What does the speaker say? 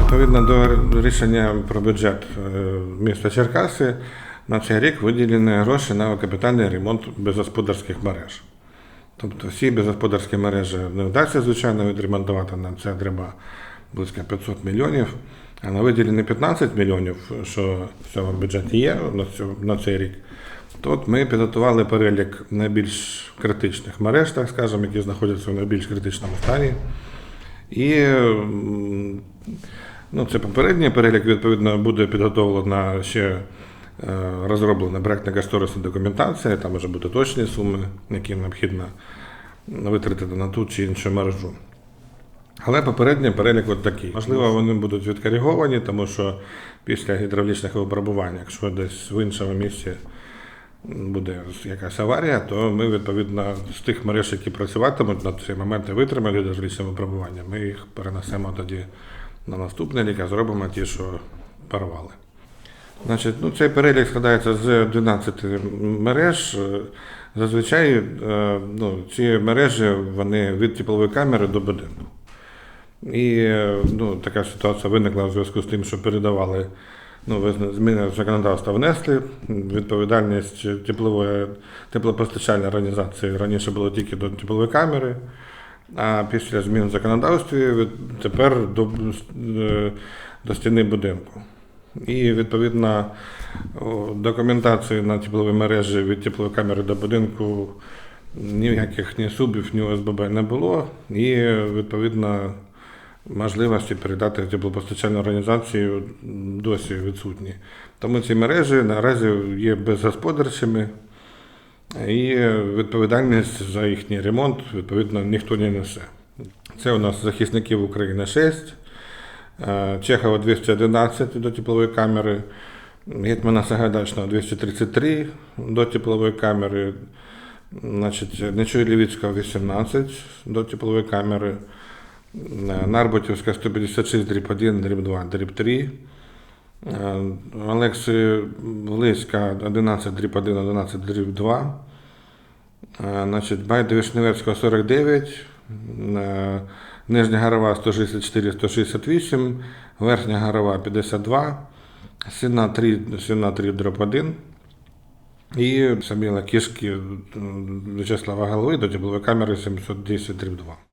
Відповідно до рішення про бюджет е, міста Черкаси на цей рік виділені гроші на капітальний ремонт безгосподарських мереж. Тобто всі безгосподарські мережі не вдасться, звичайно, відремонтувати. На це треба близько 500 мільйонів. А на виділені 15 мільйонів, що в цьому бюджеті є на, цей рік, то ми підготували перелік найбільш критичних мереж, так скажемо, які знаходяться в найбільш критичному стані. І ну, це попередній перелік, відповідно, буде підготовлена ще е, розроблена проектна кошторисна документація, там може бути точні суми, які необхідно витратити на ту чи іншу мережу. Але попередній перелік от такий. Можливо, вони будуть відкориговані, тому що після гідравлічних випробувань, якщо десь в іншому місці буде якась аварія, то ми відповідно з тих мереж, які працюватимуть на цей момент і витримали гідравлічне випробування, ми їх перенесемо тоді на наступний рік, а зробимо ті, що порвали. Значить, ну, цей перелік складається з 12 мереж. Зазвичай е, ну, ці мережі вони від теплової камери до будинку. І е, ну, така ситуація виникла в зв'язку з тим, що передавали ну, зміни в законодавство внесли. Відповідальність теплової теплопостачальної організації раніше було тільки до теплової камери, а після змін в законодавстві тепер до, е, до стіни будинку. І відповідно документації на тепловій мережі від теплової камери до будинку ніяких ні субів, ні ОСББ не було. І відповідно можливості передати теплопостачальну організацію досі відсутні. Тому ці мережі наразі є безгосподарчими, і відповідальність за їхній ремонт відповідно ніхто не несе. Це у нас захисників України 6, е, Чехова 211 до теплової камери, Гетьмана Сагайдачного 233 до теплової камери, значить, Нечуй Лівіцького 18 до теплової камери, Нарботівська 156 дріб 1, дріб 2, дріб 3. Е, Олексі Близька 11 дріб 1, 11 дріб 2. Е, Значить, Байда Вишневецького 49, е, Нижня Гарова 164, 168, Верхня Гарова 52, Сіна 3, Сіна 3 дроб 1. І Саміла Кішки Вячеслава Голови до теплової камери 710 дріб 2.